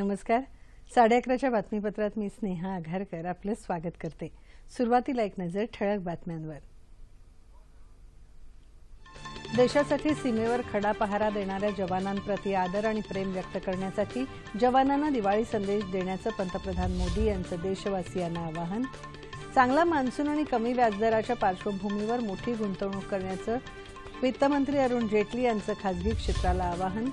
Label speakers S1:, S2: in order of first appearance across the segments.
S1: नमस्कार. साडे अकराच्या बातमीपत्रात मी स्नेहा आघारकर आपलं स्वागत करते. सुरुवातीला एक नजर ठळक बातम्यांवर. देशासाठी सीमेवर खडा पहारा देणाऱ्या जवानांप्रती आदर आणि प्रेम व्यक्त करण्यासाठी जवानांना दिवाळी संदेश देण्याचं पंतप्रधान मोदी यांचं देशवासियांना आवाहन. चांगला मान्सून आणि कमी व्याजदराच्या पार्श्वभूमीवर मोठी गुंतवणूक करण्याचं वित्तमंत्री अरुण जेटली यांचं खासगी क्षेत्राला आवाहन.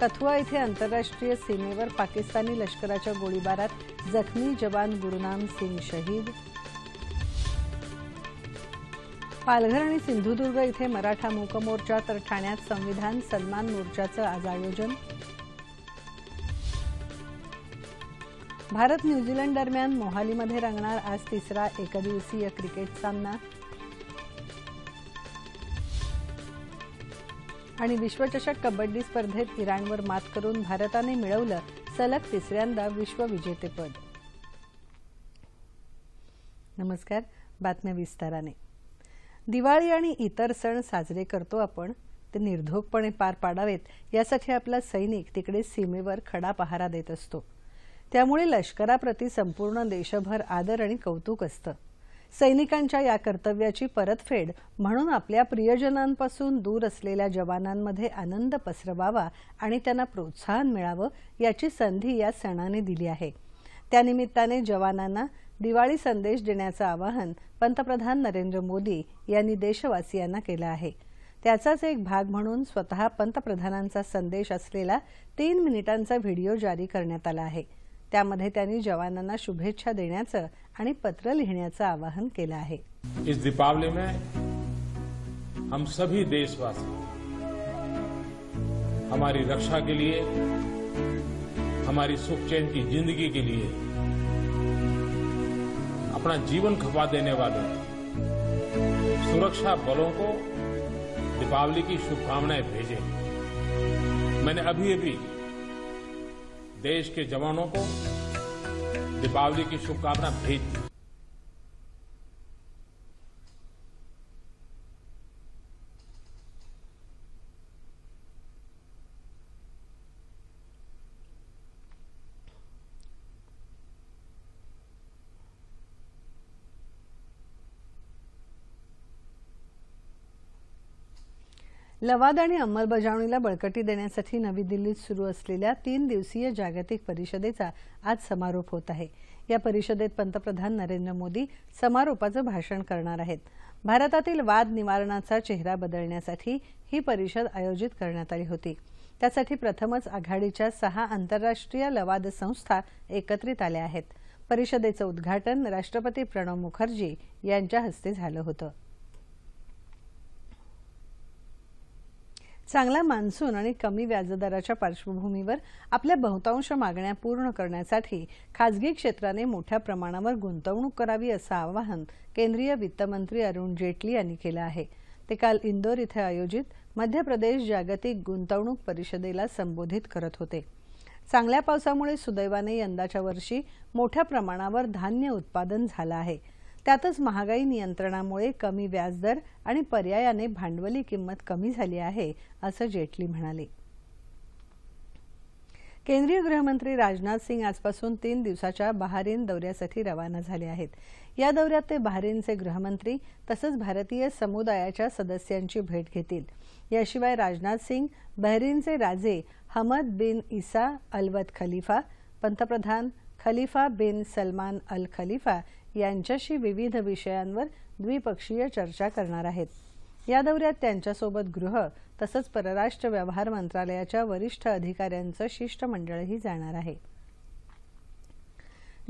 S1: कथुआ इथे आंतरराष्ट्रीय सीमेवर पाकिस्तानी लष्कराच्या गोळीबारात जखमी जवान गुरुनाम सिंग शहीद. पालघर आणि सिंधुदुर्ग इथे मराठा मूकमोर्चा तर ठाण्यात संविधान सन्मान मोर्चाचं आज आयोजन. भारत न्यूझीलंड दरम्यान मोहालीमध्ये रंगणार आज तिसरा एकदिवसीय क्रिकेट सामना. आणि विश्वचषक कबड्डी स्पर्धेत इराणवर मात करून भारताने मिळवलं सलग तिसऱ्यांदा विश्वविजेतेपद नमस्कार बातम्या विस्ताराने. दिवाळी आणि इतर सण साजरे करतो आपण ते निर्धोकपणे पार पाडावेत यासाठी आपला सैनिक तिकडे सीमेवर खडा पहारा देत असतो. त्यामुळे लष्कराप्रती संपूर्ण देशभर आदर आणि कौतुक असतं. सैनिकांच्या या कर्तव्याची परतफेड म्हणून आपल्या प्रियजनांपासून दूर असलेल्या जवानांमध्ये आनंद पसरवावा आणि त्यांना प्रोत्साहन मिळावं याची संधी या सणाने दिली आहे. त्यानिमित्ताने जवानांना दिवाळी संदेश देण्याचं आवाहन पंतप्रधान नरेंद्र मोदी यांनी देशवासियांना केलं आहे. त्याचाच एक भाग म्हणून स्वतः पंतप्रधानांचा संदेश असलेला तीन मिनिटांचा व्हिडिओ जारी करण्यात आला आहे. त्यामध्ये त्यांनी जवानांना शुभेच्छा देण्याचं आणि पत्र लिहिण्याचं आवाहन केलं आहे.
S2: इस दीपावली में हम सभी देशवासी हमारी रक्षा के लिए हमारी सुख चैन की जिंदगी के लिए अपना जीवन खपा देने वाले सुरक्षा बलों को दीपावली की शुभकामनाएं भेजें। मैंने अभी अभी देश के जवानों को दीपावली की शुभकामना भेज दी
S1: लवाद आणि अंमलबजावणीला बळकटी देण्यासाठी नवी दिल्लीत सुरू असलेल्या तीन दिवसीय जागतिक परिषदेचा आज समारोप होत आहे. या परिषदेत पंतप्रधान नरेंद्र मोदी समारोपाचं भाषण करणार आहेत. भारतातील वाद निवारणाचा चेहरा बदलण्यासाठी ही परिषद आयोजित करण्यात आली होती. त्यासाठी प्रथमच आघाडीच्या सहा आंतरराष्ट्रीय लवाद संस्था एकत्रित आल्या आहेत. परिषदेचं उद्घाटन राष्ट्रपती प्रणव मुखर्जी यांच्या हस्ते झालं होतं. चांगला मान्सून आणि कमी व्याजदराच्या पार्श्वभूमीवर आपल्या बहुतांश मागण्या पूर्ण करण्यासाठी खासगी क्षेत्राने मोठ्या प्रमाणावर गुंतवणूक करावी असं आवाहन केंद्रीय वित्तमंत्री अरुण जेटली यांनी केलं आहे. ते काल इंदोर इथं आयोजित मध्य प्रदेश जागतिक गुंतवणूक परिषदेला संबोधित करत होते. चांगल्या पावसामुळे सुदैवाने यंदाच्या वर्षी मोठ्या प्रमाणावर धान्य उत्पादन झालं आहे. त्यातच महागाई नियंत्रणामुळे कमी व्याजदर आणि पर्यायाने भांडवली किंमत कमी झाली आहे असं जेटली म्हणाले. केंद्रीय गृहमंत्री राजनाथ सिंग आजपासून तीन दिवसाच्या बहारीन दौऱ्यासाठी रवाना झाले आहेत. या दौऱ्यात ते बहारीनचे गृहमंत्री तसंच भारतीय समुदायाच्या सदस्यांची भेट घेतील. याशिवाय राजनाथ सिंग बहरीनचे राजे हमद बिन इसा अलवत खलिफा पंतप्रधान Khalifa bin Salman Al Khalifa यांच्याशी विविध विषयांवर द्विपक्षीय चर्चा करणार आहेत. या दौऱ्यात त्यांच्यासोबत गृह तसंच परराष्ट्र व्यवहार मंत्रालयाच्या वरिष्ठ अधिकाऱ्यांचं शिष्टमंडळही जाणार आहे.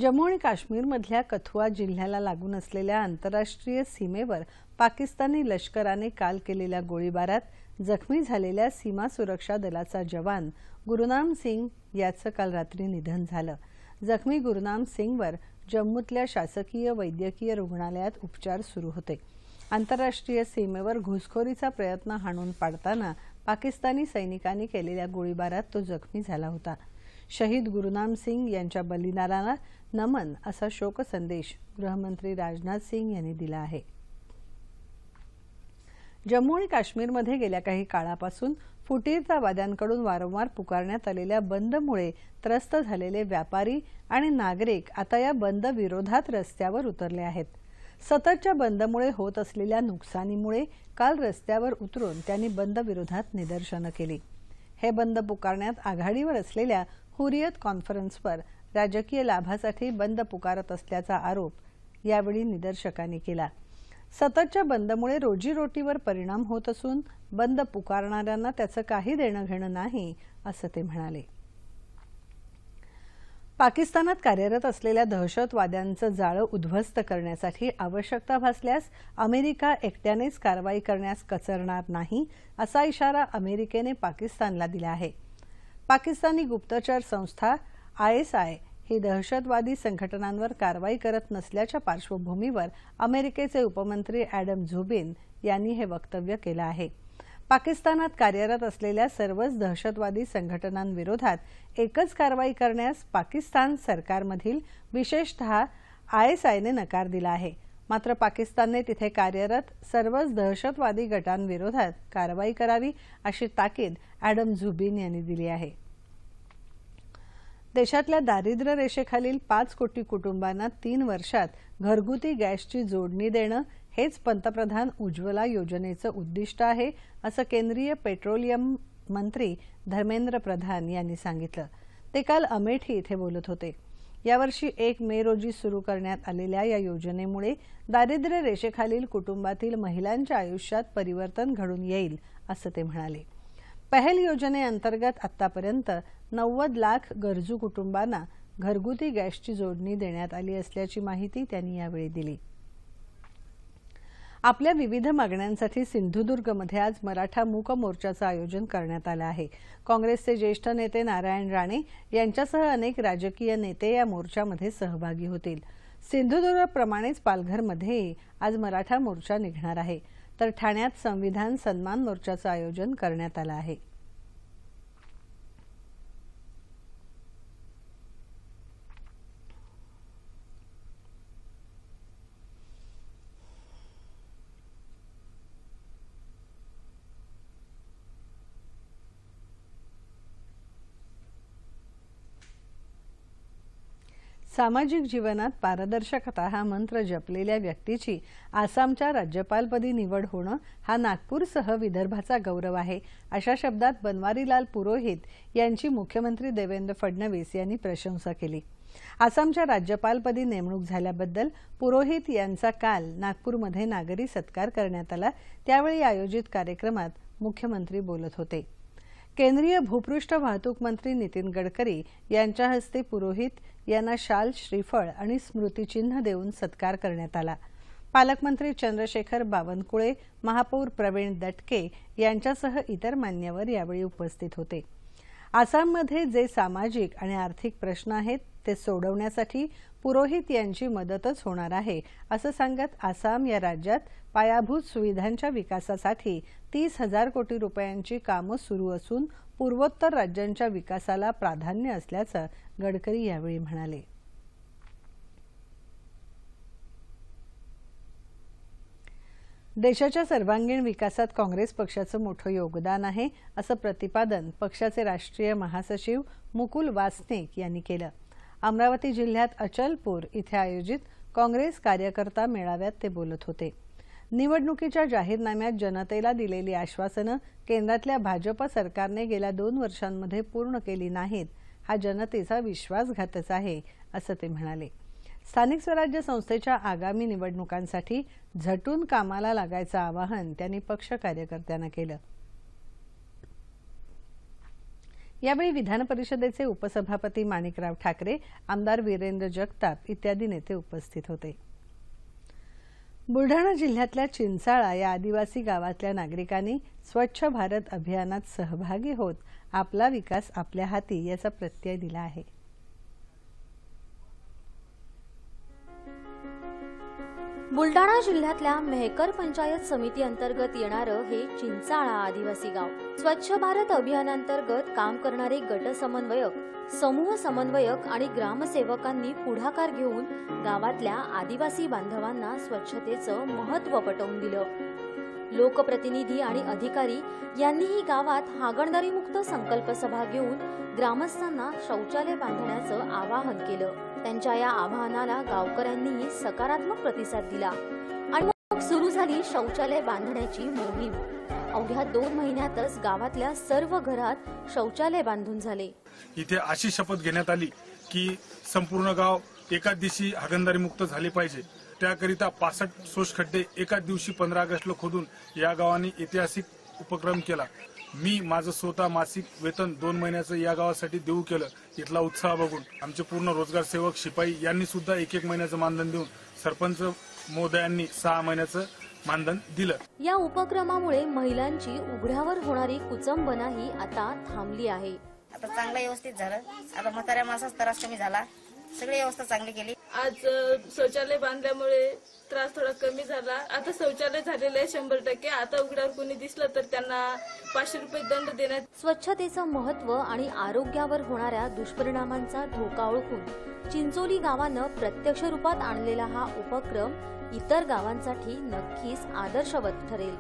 S1: जम्मू आणि काश्मीरमधल्या कथुआ जिल्ह्याला लागून असलेल्या आंतरराष्ट्रीय सीमेवर पाकिस्तानी लष्कराने काल केलेल्या गोळीबारात जखमी झालेल्या सीमा सुरक्षा दलाचा जवान गुरुनाम सिंग याचं काल रात्री निधन झालं. जखमी गुरुनाम सिंगवर जम्मूतल्या शासकीय वैद्यकीय रुग्णालयात उपचार सुरू होते. आंतरराष्ट्रीय सीमेवर घुसखोरीचा प्रयत्न हाणून पाडताना पाकिस्तानी सैनिकांनी केलेल्या गोळीबारात तो जखमी झाला होता. शहीद गुरुनाम सिंग यांच्या बलिदानाला नमन असा शोक संदेश गृहमंत्री राजनाथ सिंग यांनी दिला आहे. जम्मू आणि काश्मीरमध्ये गेल्या काही काळापासून फुटीरतावाद्यांकडून वारंवार पुकारण्यात आलेल्या बंदमुळे त्रस्त झालेले व्यापारी आणि नागरिक आता या बंद विरोधात रस्त्यावर उतरले आहेत. सततच्या बंदमुळे होत असलेल्या नुकसानीमुळे काल रस्त्यावर उतरून त्यांनी बंद विरोधात निदर्शनं केली. हे बंद पुकारण्यात आघाडीवर असलेल्या हुरियत कॉन्फरन्सवर राजकीय लाभासाठी बंद पुकारत असल्याचा आरोप यावेळी निदर्शकांनी केला. सततच्या बंदमुळे रोजीरोटीवर परिणाम होत असून बंद पुकारणाऱ्यांना त्याचं काही देणं घेणं नाही असं ते म्हणाले. पाकिस्तानात कार्यरत असलेल्या दहशतवाद्यांचं जाळं उद्ध्वस्त करण्यासाठी आवश्यकता भासल्यास अमेरिका एकट्यानेच कारवाई करण्यास कचरणार नाही असा इशारा अमेरिकेने पाकिस्तानला दिला आहे. पाकिस्तानी गुप्तचर संस्था आयएसआय ही दहशतवादी संघटनांवर कारवाई करत नसल्याच्या पार्श्वभूमीवर अमेरिकेचे उपमंत्री ॲडम झुबिन यांनी हे वक्तव्य केलं आहे. पाकिस्तानात कार्यरत असलेल्या सर्वच दहशतवादी संघटनांविरोधात एकच कारवाई करण्यास पाकिस्तान सरकारमधील विशेषतः आयएसआयने नकार दिला आहे. मात्र पाकिस्तानने तिथे कार्यरत सर्वच दहशतवादी गटांविरोधात कारवाई करावी अशी ताकीद ॲडम झुबिन यांनी दिली आहे. देशातल्या दारिद्र्य रेषेखालील पाच कोटी कुटुंबांना तीन वर्षात घरगुती गॅसची जोडणी देणं हेच पंतप्रधान उज्ज्वला योजनेचं उद्दिष्ट आहे असं केंद्रीय पेट्रोलियम मंत्री धर्मेंद्र प्रधान यांनी सांगितलं. ते काल अमेठी इथे बोलत होते. यावर्षी एक मे रोजी सुरू करण्यात आलेल्या या योजनेमुळे दारिद्र्य रेषेखालील कुटुंबातील महिलांच्या आयुष्यात परिवर्तन घडून येईल असं ते म्हणाले. पहल योजनेअंतर्गत आतापर्यंत नव्वद लाख गरजू कुटुंबांना घरगुती गॅसची जोडणी देण्यात आली असल्याची माहिती त्यांनी यावेळी दिली. आपल्या विविध मागण्यांसाठी सिंधुदुर्गमध्ये आज मराठा मूक मोर्चाचं आयोजन करण्यात आलं आहे. काँग्रेसचे ज्येष्ठ नेते नारायण राणे यांच्यासह अनेक राजकीय नेते या मोर्चामध्ये सहभागी होतील. सिंधुदुर्गप्रमाणेच पालघरमध्येही आज मराठा मोर्चा निघणार आहे. तर ठाण्यात संविधान सन्मान मोर्चाचं आयोजन करण्यात आलं आहे. सामाजिक जीवनात पारदर्शकता हा मंत्र जपलेल्या व्यक्तीची आसामच्या राज्यपालपदी निवड होणं हा नागपूरसह विदर्भाचा गौरव आहे. अशा शब्दात बनवारीलाल पुरोहित यांची मुख्यमंत्री देवेंद्र फडणवीस यांनी प्रशंसा केली. आसामच्या राज्यपालपदी नेमणूक झाल्याबद्दल पुरोहित यांचा काल नागपूरमध्ये नागरी सत्कार करण्यात आला. त्यावेळी आयोजित कार्यक्रमात मुख्यमंत्री बोलत होते. केंद्रीय भूपृष्ठ वाहतूक मंत्री नितीन गडकरी यांच्या हस्ते पुरोहित यांना शाल श्रीफळ आणि स्मृतिचिन्ह देऊन सत्कार करण्यात आला. पालकमंत्री चंद्रशेखर बावनकुळे महापौर प्रवीण दटके यांच्यासह इतर मान्यवर यावेळी उपस्थित होते. आसाममध्ये जे सामाजिक आणि आर्थिक प्रश्न आहेत ते सोडवण्यासाठी पुरोहित यांची मदतच होणार आहे असं सांगत आसाम या राज्यात पायाभूत सुविधांच्या विकासासाठी तीस हजार कोटी रुपयांची कामं सुरू असून पूर्वोत्तर राज्यांच्या विकासाला प्राधान्य असल्याचं गडकरी यावेळी म्हणाले. देशाच्या सर्वांगीण विकासात काँग्रेस पक्षाचं मोठं योगदान आहे असं प्रतिपादन पक्षाचे राष्ट्रीय महासचिव मुकुल वासनिक यांनी केलं. अमरावती जिल्ह्यात अचलपूर इथे आयोजित काँग्रेस कार्यकर्ता मेळाव्यात ते बोलत होते. निवडणुकीच्या जाहीरनाम्यात जनतेला दिलेली आश्वासनं केंद्रातल्या भाजप सरकारने गेल्या दोन वर्षांमध्ये पूर्ण केली नाहीत हा जनतेचा विश्वासघातच आहे असं ते म्हणाले. स्थानिक स्वराज्य संस्थेच्या आगामी निवडणुकांसाठी झटून कामाला लागायचं आवाहन त्यांनी पक्ष कार्यकर्त्यांना केलं. यावेळी विधान परिषदेचे उपसभापती माणिकराव ठाकरे आमदार वीरेंद्र जगताप इत्यादी नेते उपस्थित होते. बुलढाणा जिल्ह्यातल्या चिंचाळा या आदिवासी गावातल्या नागरिकांनी स्वच्छ भारत अभियानात सहभागी होत आपला विकास आपल्या हाती याचा प्रत्यय दिला आहे.
S3: बुलडाणा जिल्ह्यातल्या मेहकर पंचायत समिती अंतर्गत येणारं हे चिंचाळा आदिवासी गाव. स्वच्छ भारत अभियानांतर्गत काम करणारे गट समन्वयक समूह समन्वयक आणि ग्रामसेवकांनी पुढाकार घेऊन गावातल्या आदिवासी बांधवांना स्वच्छतेचं महत्त्व पटवून दिलं. लोकप्रतिनिधी आणि अधिकारी यांनीही गावात हागणदारीमुक्त संकल्प सभा घेऊन ग्रामस्थांना शौचालय बांधण्याचं आवाहन केलं. त्यांच्या या आवाहनाला गावकऱ्यांनीही सकारात्मक प्रतिसाद दिला. आणि मग सुरू झाली शौचालय बांधण्याची मोहीम. अवघ्या दोन महिन्यातच गावातल्या सर्व घरात शौचालय बांधून झाले.
S4: इथे अशी शपथ घेण्यात आली की संपूर्ण गाव एकाच दिवशी हागंदारी मुक्त झाले पाहिजे. त्याकरिता पासष्ट सोश खड्डे एकाच दिवशी पंधरा ऑगस्टला खोदून या गावाने ऐतिहासिक उपक्रम केला. मी माझं स्वतः मासिक वेतन दोन महिन्याचं या गावासाठी देऊ केलं. इथला उत्साह बघून आमचे पूर्ण रोजगार सेवक शिपाई यांनी सुद्धा एक एक महिन्याचं मानधन देऊन सरपंच महोदयांनी सहा महिन्याचं मानधन दिलं.
S3: या उपक्रमामुळे महिलांची उघड्यावर होणारी कुचंबनाही आता थांबली आहे.
S5: आता चांगलं व्यवस्थित झालं. आता म्हाताऱ्या माणसाचा त्रास कमी झाला. सगळी व्यवस्था चांगली केली.
S6: आज शौचालय बांधल्यामुळे त्रास थोडा कमी झाला. आता शौचालय झालेलं आहे शंभर टक्के. आता उघड्यावर कोणी दिसलं तर त्यांना पाचशे रुपये दंड देण्यात
S3: स्वच्छतेचं महत्त्व आणि आरोग्यावर होणाऱ्या दुष्परिणामांचा धोका ओळखून चिंचोली गावानं प्रत्यक्ष रूपात आणलेला हा उपक्रम इतर गावांसाठी नक्कीच आदर्शवत ठरेल.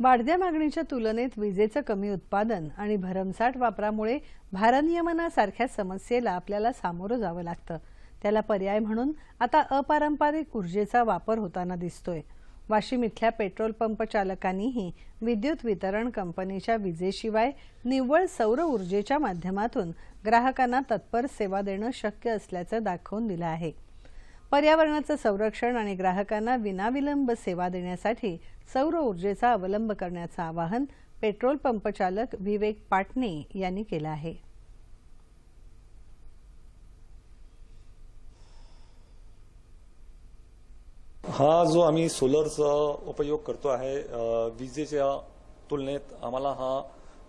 S1: वाढत्या मागणीच्या तुलनेत विजेचं कमी उत्पादन आणि भरमसाठ वापरामुळे भारनियमनासारख्या समस्येला आपल्याला सामोरं जावं लागतं. त्याला पर्याय म्हणून आता अपारंपरिक ऊर्जेचा वापर होताना दिसतोय. वाशिम इथल्या पेट्रोल पंप चालकांनीही विद्युत वितरण कंपनीच्या विजेशिवाय निव्वळ सौर ऊर्जेच्या माध्यमातून ग्राहकांना तत्पर सेवा देणं शक्य असल्याचं दाखवून दिलं आहे. पर्यावरणाचं संरक्षण आणि ग्राहकांना विनाविलंब सेवा देण्यासाठी सौर ऊर्जेचा अवलंब करण्याचं आवाहन पेट्रोल पंप चालक विवेक पाटणे यांनी केलं आहे.
S7: हा जो आम्ही सोलरचा उपयोग करतो आहे विजेच्या तुलनेत आम्हाला हा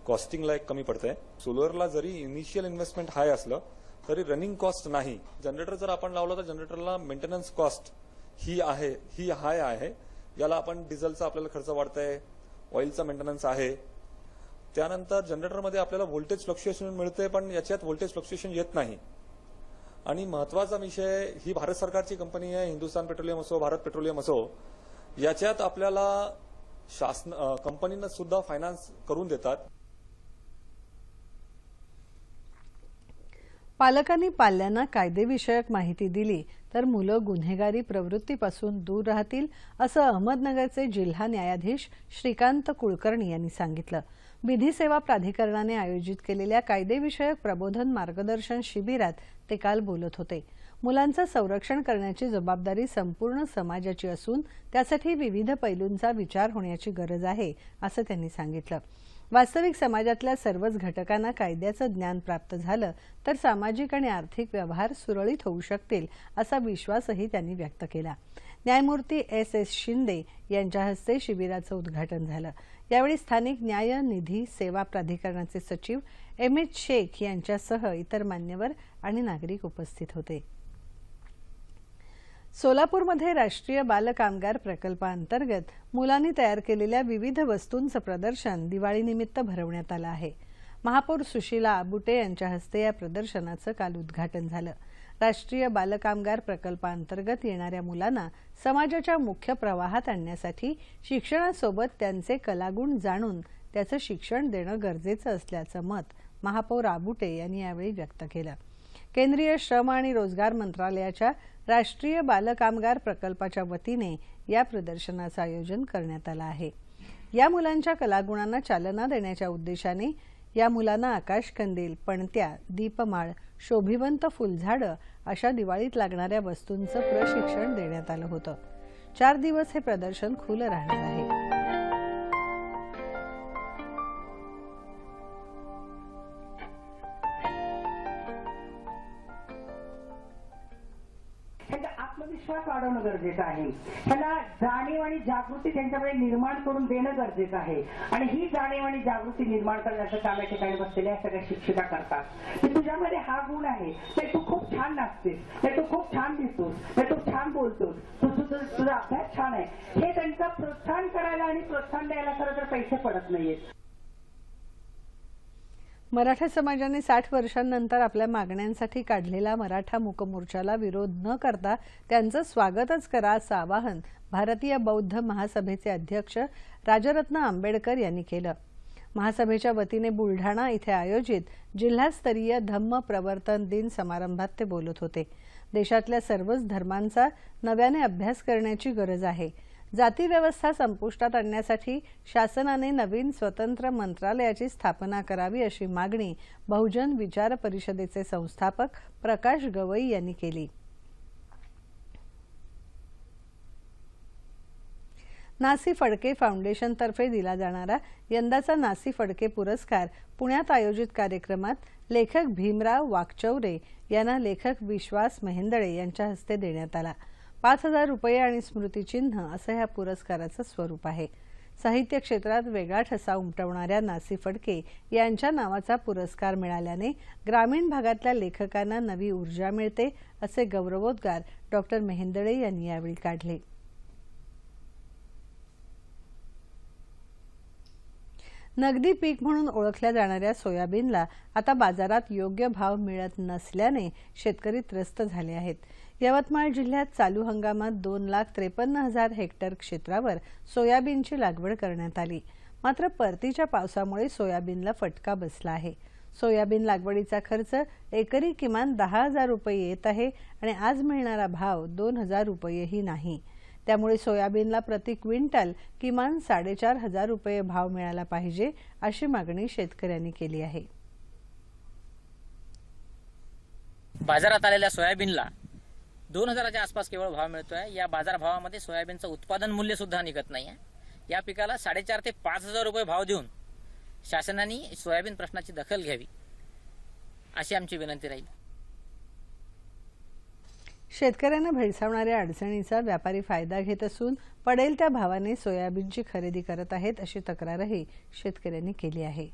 S7: कॉस्टिंगला एक कमी पडतंय. सोलरला जरी इनिशियल इन्व्हेस्टमेंट हाय असलं तरी रनिंग कॉस्ट नाही. जनरेटर जर आपण लावलं तर जनरेटरला मेंटेनन्स कॉस्ट ही आहे ही हाय आहे. याला आपण डिझेलचा आपल्याला खर्च वाढतंय ऑइलचा मेंटेनन्स आहे. त्यानंतर जनरेटरमध्ये आपल्याला व्होल्टेज फ्लक्च्युएशन मिळते पण याच्यात व्होल्टेज फ्लक्च्युएशन येत नाही. आणि महत्त्वाचा विषय ही भारत सरकारची कंपनी आहे हिंदुस्थान पेट्रोलियम असो भारत पेट्रोलियम असो याच्यात आपल्याला शासन कंपनीनं सुद्धा फायनान्स करून देतात.
S1: पालकांनी पाल्यांना कायदेविषयक माहिती दिली तर मुलं गुन्हेगारी प्रवृत्तीपासून दूर राहतील असं अहमदनगरचे जिल्हा न्यायाधीश श्रीकांत कुलकर्णी यांनी सांगितलं. विधी सेवा प्राधिकरणाने आयोजित केलेल्या कायदेविषयक प्रबोधन मार्गदर्शन शिबिरात ते काल बोलत होते. मुलांचं संरक्षण करण्याची जबाबदारी संपूर्ण समाजाची असून त्यासाठी विविध पैलूंचा विचार होण्याची गरज आहे असं त्यांनी सांगितलं. वास्तविक समाजातल्या सर्वच घटकांना कायद्याचं ज्ञान प्राप्त झालं तर सामाजिक आणि आर्थिक व्यवहार सुरळीत होऊ शकतील असा विश्वासही त्यांनी व्यक्त केला. न्यायमूर्ती एस एस शिंदे यांच्या हस्ते शिबिराचं उद्घाटन झालं. यावेळी स्थानिक न्याय निधी सेवा प्राधिकरणाचे सचिव एम एच शेख यांच्यासह इतर मान्यवर आणि नागरिक उपस्थित होते. सोलापूरमध्ये राष्ट्रीय बालकामगार प्रकल्पाअंतर्गत मुलांनी तयार केलेल्या विविध वस्तूंचं प्रदर्शन दिवाळीनिमित्त भरवण्यात आलं आहे. महापौर सुशीला आबुटे यांच्या हस्ते या प्रदर्शनाचं काल उद्घाटन झालं. राष्ट्रीय बालकामगार प्रकल्पाअंतर्गत येणाऱ्या मुलांना समाजाच्या मुख्य प्रवाहात आणण्यासाठी शिक्षणासोबत त्यांचे कलागुण जाणून त्याचं शिक्षण देणं गरजेचं असल्याचं मत महापौर आबुटे यांनी यावेळी व्यक्त केलं. केंद्रीय श्रम आणि रोजगार मंत्रालयाच्या राष्ट्रीय बालकामगार प्रकल्पाच्या वतीने या प्रदर्शनाचं आयोजन करण्यात आलं आहे. या मुलांच्या कलागुणांना चालना देण्याच्या उद्देशाने या मुलांना आकाशकंदील पणत्या दीपमाळ शोभिवंत फुलझाडं अशा दिवाळीत लागणाऱ्या वस्तूंचं प्रशिक्षण देण्यात आलं होतं. चार दिवस हे प्रदर्शन खुलं राहणार आहे.
S8: विश्वास वाढवणं गरजेचं आहे. त्यांना जाणीव आणि जागृती त्यांच्याकडे निर्माण करून देणं गरजेचं आहे. आणि ही जाणीव आणि जागृती निर्माण करण्याचं काम या ठिकाणी बसलेल्या सगळ्या शिक्षिका करतात. की तुझ्यामध्ये हा गुण आहे. ते तू खूप छान नाचतेस. ते तू खूप छान दिसतोस. ते तू छान बोलतोस. तू तुझं तुझा अभ्यास छान आहे. हे त्यांचा प्रोत्साहन करायला आणि प्रोत्साहन द्यायला खरं तर पैसे पडत नाहीयेत.
S1: मराठा समाजाने साठ वर्षांनंतर आपल्या मागण्यांसाठी काढलेला मराठा मूकमोर्चाला विरोध न करता त्यांचं स्वागतच करा असं आवाहन भारतीय बौद्ध महासभेचे अध्यक्ष राजरत्न आंबेडकर यांनी केलं. महासभेच्या वतीने बुलढाणा इथे आयोजित जिल्हास्तरीय धम्म प्रवर्तन दिन समारंभात ते बोलत होते. देशातल्या सर्वच धर्मांचा नव्याने अभ्यास करण्याची गरज आहे. जाती व्यवस्था संपुष्टात आणण्यासाठी शासनाने नवीन स्वतंत्र मंत्रालयाची स्थापना करावी अशी मागणी बहुजन विचार परिषदेचे संस्थापक प्रकाश गवई यांनी केली. नासी फडके फाउंडेशनतर्फे दिला जाणारा यंदाचा नासी फडके पुरस्कार पुण्यात आयोजित कार्यक्रमात लेखक भीमराव वाकचौरे यांना लेखक विश्वास मेहेंदळे यांच्या हस्ते देण्यात आला. पाच हजार रुपये आणि स्मृतिचिन्ह असं या पुरस्काराचं स्वरूप आहे. साहित्य क्षेत्रात वेगळा ठसा उमटवणाऱ्या नासी फडके यांच्या नावाचा पुरस्कार मिळाल्याने ग्रामीण भागातल्या लेखकांना नवी ऊर्जा मिळते असे गौरवोद्गार डॉक्टर मेहेंदळे यांनी यावेळी काढले. नगदी पीक म्हणून ओळखल्या जाणाऱ्या सोयाबीनला आता बाजारात योग्य भाव मिळत नसल्याने शेतकरी त्रस्त झाले आहेत. यवतमाळ जिल्ह्यात चालू हंगामात दोन लाख त्रेपन्न हजार हेक्टर क्षेत्रावर सोयाबीनची लागवड करण्यात आली. मात्र परतीच्या पावसामुळे सोयाबीनला फटका बसला आहे. सोयाबीन लागवडीचा खर्च एकरी किमान दहा हजार रुपये येत आहे आणि आज मिळणारा भाव दोन हजार रुपयेही नाही. त्यामुळे सोयाबीनला प्रति क्विंटल किमान साडेचार हजार रुपये भाव मिळाला पाहिजे अशी मागणी शेतकऱ्यांनी केली आहे.
S9: बाजारात आलेल्या सोयाबीनला दोन हजाराच्या आसपास केवळ भाव मिळतोय. या बाजारभावामध्ये सोयाबीनचं उत्पादन मूल्य सुद्धा निघत नाही या पिकाला साडेचार ते पाच हजार रुपये भाव देऊन शासनाने सोयाबीन प्रश्नाची दखल घ्यावी अशी आमची विनंती राहील.
S1: शेतकऱ्यांना भेडसावणाऱ्या अडचणीचा व्यापारी फायदा घेत असून पडेल त्या भावाने सोयाबीनची खरेदी करत आहेत अशी तक्रारही शेतकऱ्यांनी केली आहे.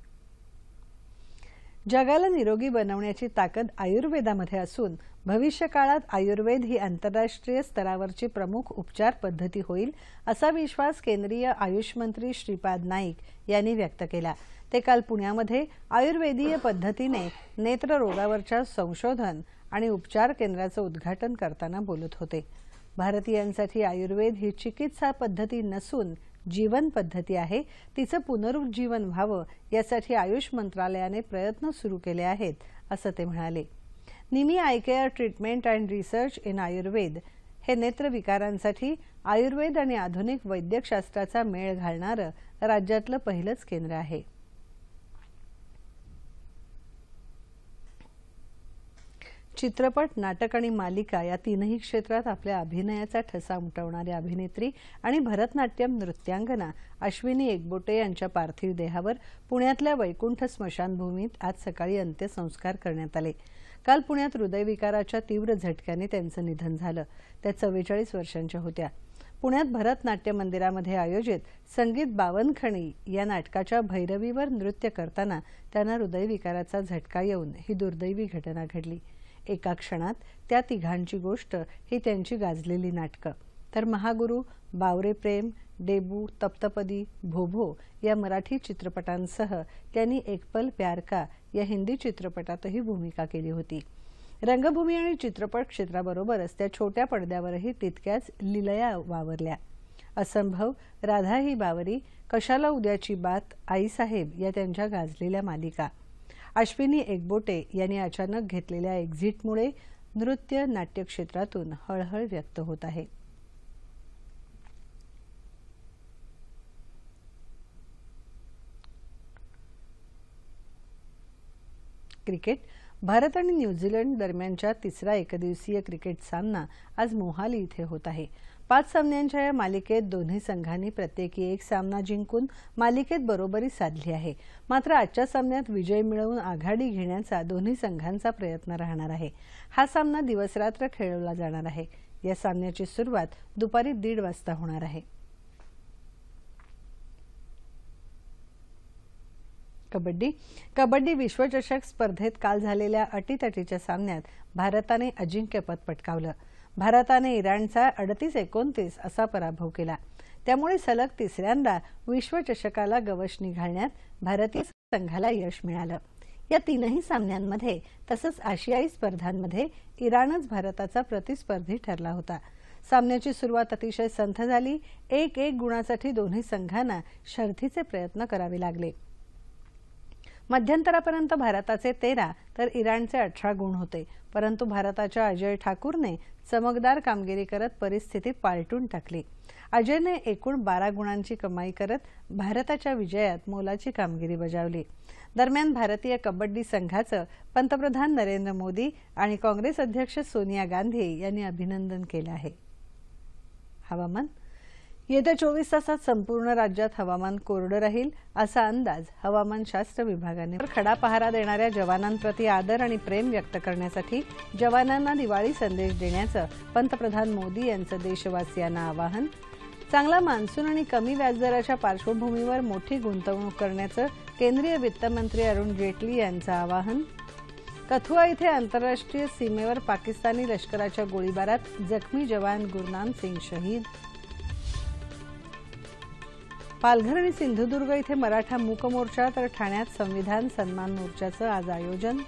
S1: जगाला निरोगी बनवण्याची ताकद आयुर्वेदामध्ये असून भविष्य काळात आयुर्वेद ही आंतरराष्ट्रीय स्तरावरची प्रमुख उपचार पद्धती होईल असा विश्वास केंद्रीय आयुष मंत्री श्रीपाद नाईक यांनी व्यक्त केला. ते काल पुण्यामध्ये आयुर्वेदीय पद्धतीने नेत्ररोगावरच्या संशोधन आणि उपचार केंद्राचं उद्घाटन करताना बोलत होते. भारतीयांसाठी आयुर्वेद ही चिकित्सा पद्धती नसून जीवन पद्धती आहे. तिचं पुनरुज्जीवन व्हावं यासाठी आयुष मंत्रालयाने प्रयत्न सुरू केले आहेत असं ते म्हणाले. निमी eye care treatment and research in Ayurveda हे नेत्रविकारांसाठी आयुर्वेद आणि आधुनिक वैद्यकशास्त्राचा मेळ घालणारं राज्यातलं पहिलंच केंद्र आहे. चित्रपट नाटक आणि मालिका या तीनही क्षेत्रात आपल्या अभिनयाचा ठसा उमटवणाऱ्या अभिनेत्री आणि भरतनाट्यम नृत्यांगना अश्विनी एकबोटे यांच्या पार्थिव देहावर पुण्यातल्या वैकुंठ स्मशानभूमीत आज सकाळी अंत्यसंस्कार करण्यात आले. काल पुण्यात हृदयविकाराच्या तीव्र झटक्याने त्यांचं निधन झालं. त्या चव्वेचाळीस वर्षांच्या होत्या. पुण्यात भरतनाट्य मंदिरामध्ये आयोजित संगीत बावनखणी या नाटकाच्या भैरवीवर नृत्य करताना त्यांना हृदयविकाराचा झटका येऊन ही दुर्दैवी घटना घडली. एका क्षणात त्या तिघांची गोष्ट ही त्यांची गाजलेली नाटकं. तर महागुरु बावरे प्रेम डेबू तप्तपदी भोभो या मराठी चित्रपटांसह त्यांनी एकपल प्यार का या हिंदी चित्रपटातही भूमिका केली होती. रंगभूमी आणि चित्रपट क्षेत्राबरोबरच त्या छोट्या पडद्यावरही तितक्याच लिलया वावरल्या. असंभव राधा ही बावरी कशाला उद्याची बात आईसाहेब या त्यांच्या गाजलेल्या मालिका. अश्विनी एकबोटे यांनी अचानक घेतलेल्या एक्झिटमुळे नृत्य नाट्य क्षेत्रातून हळहळ व्यक्त होत आहे. क्रिकेट भारत आणि न्यूझीलंड दरम्यानच्या तिसरा एकदिवसीय क्रिकेट सामना आज मोहाली इथे होत आहे. पाच सामन्यांच्या या मालिकेत दोन्ही संघांनी प्रत्येकी एक सामना जिंकून मालिकेत बरोबरी साधली आहे. मात्र आजच्या सामन्यात विजय मिळवून आघाडी घेण्याचा दोन्ही संघांचा प्रयत्न राहणार आहे. हा सामना दिवसरात्र खेळवला जाणार आहे. या सामन्याची सुरुवात दुपारी दीड वाजता होणार आहे. कबड्डी. कबड्डी विश्वचषक स्पर्धेत काल झालेल्या अटीतटीच्या सामन्यात भारताने अजिंक्यपद पटकावलं. भारताने इराणचा अडतीस एकोणतीस असा पराभव केला. त्यामुळे सलग तिसऱ्यांदा विश्वचषकाला गवसणी घालण्यात भारतीय संघाला यश मिळालं. या तीनही सामन्यांमध्ये तसंच आशियाई स्पर्धांमध्ये इराणच भारताचा प्रतिस्पर्धी ठरला होता. सामन्याची सुरुवात अतिशय संथ झाली. एक एक गुणासाठी दोन्ही संघांना शर्थीचे प्रयत्न करावे लागले. मध्यंतरापर्यंत भारताचे तेरा तर इराणचे अठरा गुण होते. परंतु भारताच्या अजय ठाकूरने चमकदार कामगिरी करत परिस्थिती पालटून टाकली. अजयने एकूण बारा गुणांची कमाई करत भारताच्या विजयात मोलाची कामगिरी बजावली. दरम्यान भारतीय कबड्डी संघाचं पंतप्रधान नरेंद्र मोदी आणि काँग्रेस अध्यक्ष सोनिया गांधी यांनी अभिनंदन केलं आहे. हवामान येत्या चोवीस तासात संपूर्ण राज्यात हवामान कोरडं राहील असा अंदाज हवामानशास्त्र विभागाने. खडा पहारा देणाऱ्या जवानांप्रती आदर आणि प्रेम व्यक्त करण्यासाठी जवानांना दिवाळी संदेश देण्याचं पंतप्रधान मोदी यांचं देशवासियांना आवाहन. चांगला मान्सून आणि कमी व्याजदराच्या पार्श्वभूमीवर मोठी गुंतवणूक करण्याचं केंद्रीय वित्तमंत्री अरुण जेटली यांचं आवाहन. कथुआ इथे आंतरराष्ट्रीय सीमेवर पाकिस्तानी लष्कराच्या गोळीबारात जखमी जवान गुरनाम सिंग शहीद. पालघर आणि सिंधुदुर्ग इथे मराठा मूक मोर्चा तर ठाण्यात संविधान सन्मान मोर्चाचं आज आयोजन.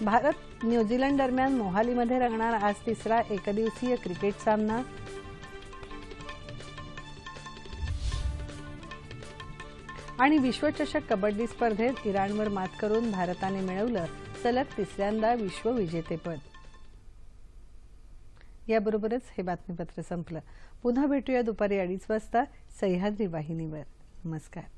S1: भारत न्यूझीलंड दरम्यान मोहालीमध्ये रंगणार आज तिसरा एकदिवसीय क्रिकेट सामना. आणि विश्वचषक कबड्डी स्पर्धेत इराणवर मात करून भारताने मिळवलं सलग तिसऱ्यांदा विश्वविजेतेपद याबरोबरच हे बातमीपत्र संपलं. पुन्हा भेटूया दुपारी अडीच वाजता. सह्याद्री वाहिनीवर. नमस्कार.